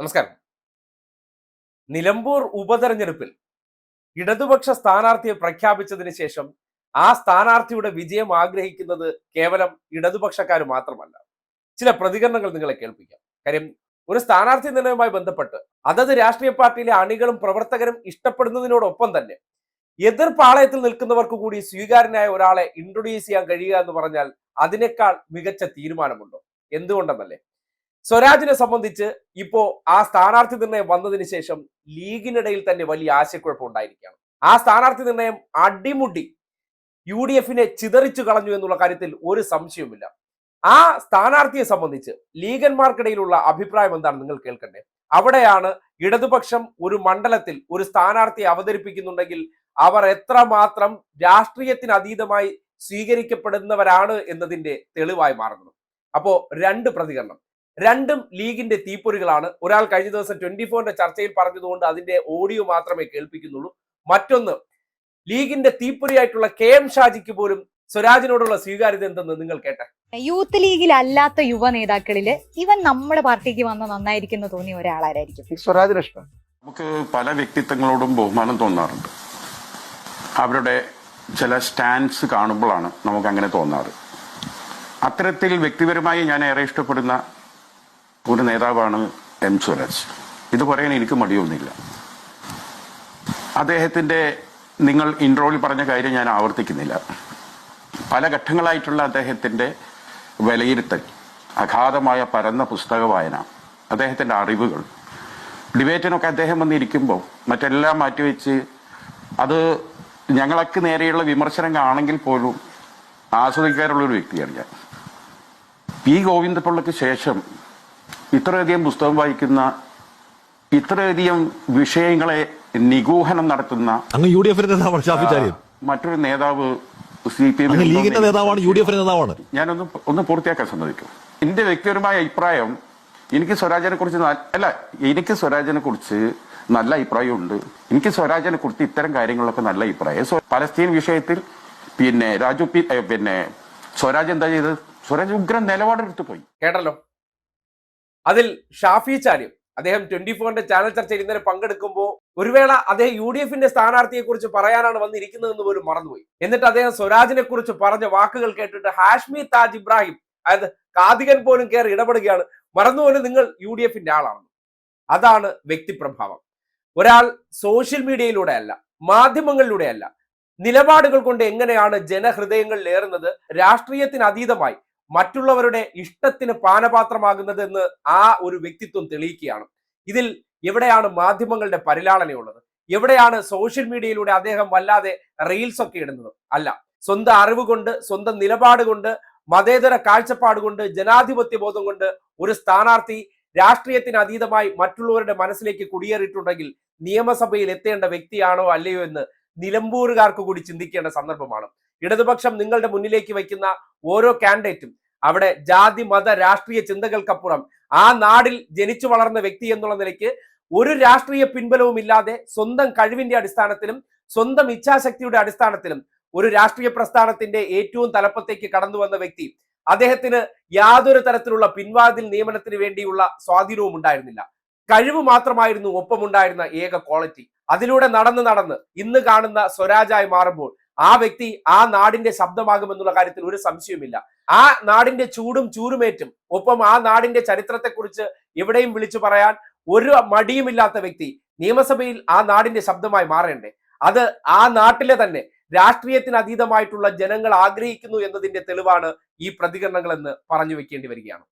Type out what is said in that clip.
നമസ്കാരം. നിലമ്പൂർ ഉപതെരഞ്ഞെടുപ്പിൽ ഇടതുപക്ഷ സ്ഥാനാർത്ഥിയെ പ്രഖ്യാപിച്ചതിന് ശേഷം ആ സ്ഥാനാർത്ഥിയുടെ വിജയം ആഗ്രഹിക്കുന്നത് കേവലം ഇടതുപക്ഷക്കാർ മാത്രമല്ല. ചില പ്രതികരണങ്ങൾ നിങ്ങളെ കേൾപ്പിക്കാം. കാര്യം ഒരു സ്ഥാനാർത്ഥി നിർണയവുമായി ബന്ധപ്പെട്ട് അതത് രാഷ്ട്രീയ പാർട്ടിയിലെ അണികളും പ്രവർത്തകരും ഇഷ്ടപ്പെടുന്നതിനോടൊപ്പം തന്നെ എതിർ പാളയത്തിൽ നിൽക്കുന്നവർക്ക് കൂടി സ്വീകാര്യനായ ഒരാളെ ഇൻട്രൊഡ്യൂസ് ചെയ്യാൻ കഴിയുക എന്ന് പറഞ്ഞാൽ അതിനേക്കാൾ മികച്ച തീരുമാനമുണ്ടോ? എന്തുകൊണ്ടെന്നല്ലേ? സ്വരാജിനെ സംബന്ധിച്ച് ഇപ്പോ ആ സ്ഥാനാർത്ഥി നിർണയം വന്നതിന് ശേഷം ലീഗിനിടയിൽ തന്നെ വലിയ ആശയക്കുഴപ്പം ഉണ്ടായിരിക്കുകയാണ്. ആ സ്ഥാനാർത്ഥി നിർണയം അടിമുടി യു ഡി എഫിനെ ചിതറിച്ചു കളഞ്ഞു എന്നുള്ള കാര്യത്തിൽ ഒരു സംശയവുമില്ല. ആ സ്ഥാനാർത്ഥിയെ സംബന്ധിച്ച് ലീഗന്മാർക്കിടയിലുള്ള അഭിപ്രായം എന്താണ് നിങ്ങൾ കേൾക്കണ്ടേ? അവിടെയാണ് ഇടതുപക്ഷം ഒരു മണ്ഡലത്തിൽ ഒരു സ്ഥാനാർത്ഥിയെ അവതരിപ്പിക്കുന്നുണ്ടെങ്കിൽ അവർ എത്രമാത്രം രാഷ്ട്രീയത്തിന് അതീതമായി സ്വീകരിക്കപ്പെടുന്നവരാണ് എന്നതിന്റെ തെളിവായി മാറുന്നത് അപ്പോ രണ്ട് പ്രതികരണം. രണ്ടും ലീഗിന്റെ തീപ്പൊരികളാണ്. ഒരാൾ കഴിഞ്ഞ ദിവസം ട്വന്റി ഫോറിന്റെ ചർച്ചയിൽ പറഞ്ഞതുകൊണ്ട് അതിന്റെ ഓഡിയോ മാത്രമേ കേൾപ്പിക്കുന്നുള്ളൂ. മറ്റൊന്ന് ലീഗിന്റെ തീപ്പൊരിയായിട്ടുള്ള കെ എം ഷാജിക്ക് പോലും സ്വരാജിനോടുള്ള സ്വീകാര്യത എന്തെന്ന് നിങ്ങൾ കേട്ടെ? യൂത്ത് ലീഗിൽ അല്ലാത്ത യുവ നേതാക്കളിൽ ഇവൻ നമ്മുടെ പാർട്ടിക്ക് വന്ന നന്നായിരിക്കും എന്ന് തോന്നിയ ഒരാളായിരിക്കും സ്വരാജ് സ്വരാജിന് ഇഷ്ടം. നമുക്ക് പല വ്യക്തിത്വങ്ങളോടും ബഹുമാനം തോന്നാറുണ്ട്. അവരുടെ ചില സ്റ്റാൻഡ്സ് കാണുമ്പോഴാണ് നമുക്ക് അങ്ങനെ തോന്നാറ്. അത്തരത്തിൽ വ്യക്തിപരമായി ഞാൻ ഏറെ ഇഷ്ടപ്പെടുന്ന ഒരു നേതാവാണ് എം സ്വരാജ് ഇത് പറയാൻ എനിക്ക് മടിയൊന്നുമില്ല. അദ്ദേഹത്തിന്റെ നിങ്ങൾ ഇൻട്രോയിൽ പറഞ്ഞ കാര്യം ഞാൻ ആവർത്തിക്കുന്നില്ല. പല ഘട്ടങ്ങളായിട്ടുള്ള അദ്ദേഹത്തിന്റെ വിലയിരുത്തൽ അഗാധമായ പരന്ന പുസ്തക വായന അദ്ദേഹത്തിന്റെ അറിവുകൾ ഡിബേറ്റിനൊക്കെ അദ്ദേഹം വന്നിരിക്കുമ്പോൾ മറ്റെല്ലാം മാറ്റിവെച്ച് അത് ഞങ്ങൾക്ക് നേരെയുള്ള വിമർശനം കാണെങ്കിൽ പോലും ആസ്വദിക്കാറുള്ളൊരു വ്യക്തിയാണ് ഞാൻ. പി ഗോവിന്ദപിള്ളയ്ക്ക് ശേഷം ഇത്രയധികം പുസ്തകം വായിക്കുന്ന ഇത്രയധികം വിഷയങ്ങളെ നിഗൂഹനം നടത്തുന്ന അങ്ങ് യു ഡി എഫിന്റെ നേതാവാണ് മറ്റൊരു നേതാവ് സി പി എം ലീഗിന്റെ നേതാവാണ് യു ഡി എഫിന്റെ നേതാവാണ്. ഞാനൊന്ന് ഒന്ന് പൂർത്തിയാക്കാൻ സമ്മതിക്കും. എന്റെ വ്യക്തിപരമായ അഭിപ്രായം എനിക്ക് സ്വരാജിനെ കുറിച്ച് അല്ല എനിക്ക് സ്വരാജിനെ കുറിച്ച് നല്ല അഭിപ്രായമുണ്ട്. എനിക്ക് സ്വരാജിനെ കുറിച്ച് ഇത്തരം കാര്യങ്ങളൊക്കെ നല്ല അഭിപ്രായം. പലസ്തീൻ വിഷയത്തിൽ പിന്നെ രാജു പി പിന്നെ സ്വരാജ് എന്താ ചെയ്തത്? സ്വരാജ് ഉഗ്രൻ നിലപാടെടുത്ത് പോയി. കേട്ടല്ലോ. അതിൽ ഷാഫി ചാലിം അദ്ദേഹം ട്വന്റി ഫോറിന്റെ ചാനൽ ചർച്ചയിൽ ഇന്നലെ പങ്കെടുക്കുമ്പോൾ ഒരു വേള അദ്ദേഹം യു ഡി എഫിന്റെ സ്ഥാനാർത്ഥിയെ കുറിച്ച് പറയാനാണ് വന്നിരിക്കുന്നതെന്ന് പോലും മറന്നുപോയി. എന്നിട്ട് അദ്ദേഹം സ്വരാജിനെ കുറിച്ച് പറഞ്ഞ വാക്കുകൾ കേട്ടിട്ട് ഹാഷ്മി താജ് ഇബ്രാഹിം അതായത് കാതികൻ പോലും കയറി ഇടപെടുകയാണ്. മറന്നുപോലും നിങ്ങൾ യു ഡി എഫിന്റെ ആളാണ് അതാണ് വ്യക്തിപ്രഭാവം. ഒരാൾ സോഷ്യൽ മീഡിയയിലൂടെ അല്ല മാധ്യമങ്ങളിലൂടെ അല്ല നിലപാടുകൾ കൊണ്ട് എങ്ങനെയാണ് ജനഹൃദയങ്ങളിൽ ഏറുന്നത് രാഷ്ട്രീയത്തിന് അതീതമായി മറ്റുള്ളവരുടെ ഇഷ്ടത്തിന് പാനപാത്രമാകുന്നത് എന്ന് ആ ഒരു വ്യക്തിത്വം തെളിയിക്കുകയാണ്. ഇതിൽ എവിടെയാണ് മാധ്യമങ്ങളുടെ പരിലാളനയുള്ളത്? എവിടെയാണ് സോഷ്യൽ മീഡിയയിലൂടെ അദ്ദേഹം വല്ലാതെ റീൽസ് ഒക്കെ ഇടുന്നത്? അല്ല സ്വന്തം അറിവ് കൊണ്ട് സ്വന്തം നിലപാട് കൊണ്ട് മതേതര കാഴ്ചപ്പാട് കൊണ്ട് ജനാധിപത്യ ബോധം കൊണ്ട് ഒരു സ്ഥാനാർത്ഥി രാഷ്ട്രീയത്തിന് അതീതമായി മറ്റുള്ളവരുടെ മനസ്സിലേക്ക് കുടിയേറിയിട്ടുണ്ടെങ്കിൽ നിയമസഭയിൽ എത്തേണ്ട വ്യക്തിയാണോ അല്ലയോ എന്ന് നിലമ്പൂരുകാർക്ക് കൂടി ചിന്തിക്കേണ്ട സന്ദർഭമാണ്. ഇടതുപക്ഷം നിങ്ങളുടെ മുന്നിലേക്ക് വയ്ക്കുന്ന ഓരോ കാൻഡിഡേറ്റും അവിടെ ജാതി മത രാഷ്ട്രീയ ചിന്തകൾക്കപ്പുറം ആ നാടിൽ ജനിച്ചു വളർന്ന വ്യക്തി എന്നുള്ള നിലയ്ക്ക് ഒരു രാഷ്ട്രീയ പിൻബലവും ഇല്ലാതെ സ്വന്തം കഴിവിന്റെ അടിസ്ഥാനത്തിലും സ്വന്തം ഇച്ഛാശക്തിയുടെ അടിസ്ഥാനത്തിലും ഒരു രാഷ്ട്രീയ പ്രസ്ഥാനത്തിന്റെ ഏറ്റവും തലപ്പത്തേക്ക് കടന്നു വന്ന വ്യക്തി അദ്ദേഹത്തിന് യാതൊരു തരത്തിലുള്ള പിൻവാതിൽ നിയമനത്തിന് വേണ്ടിയുള്ള സ്വാധീനവും ഉണ്ടായിരുന്നില്ല. കഴിവ് മാത്രമായിരുന്നു ഒപ്പമുണ്ടായിരുന്ന ഏക ക്വാളിറ്റി അതിലൂടെ നടന്ന് നടന്ന് ഇന്ന് കാണുന്ന സ്വരാജായി മാറുമ്പോൾ ആ വ്യക്തി ആ നാടിന്റെ ശബ്ദമാകുമെന്നുള്ള കാര്യത്തിൽ ഒരു സംശയവുമില്ല. ആ നാടിന്റെ ചൂടും ചൂരുമേറ്റും ഒപ്പം ആ നാടിന്റെ ചരിത്രത്തെക്കുറിച്ച് എവിടെയും വിളിച്ചു പറയാൻ ഒരു മടിയുമില്ലാത്ത വ്യക്തി നിയമസഭയിൽ ആ നാടിന്റെ ശബ്ദമായി മാറേണ്ടേ? അത് ആ നാട്ടിലെ തന്നെ രാഷ്ട്രീയത്തിന് അതീതമായിട്ടുള്ള ജനങ്ങൾ ആഗ്രഹിക്കുന്നു എന്നതിന്റെ തെളിവാണ് ഈ പ്രതികരണങ്ങൾ എന്ന് പറഞ്ഞു വെക്കേണ്ടി വരികയാണ്.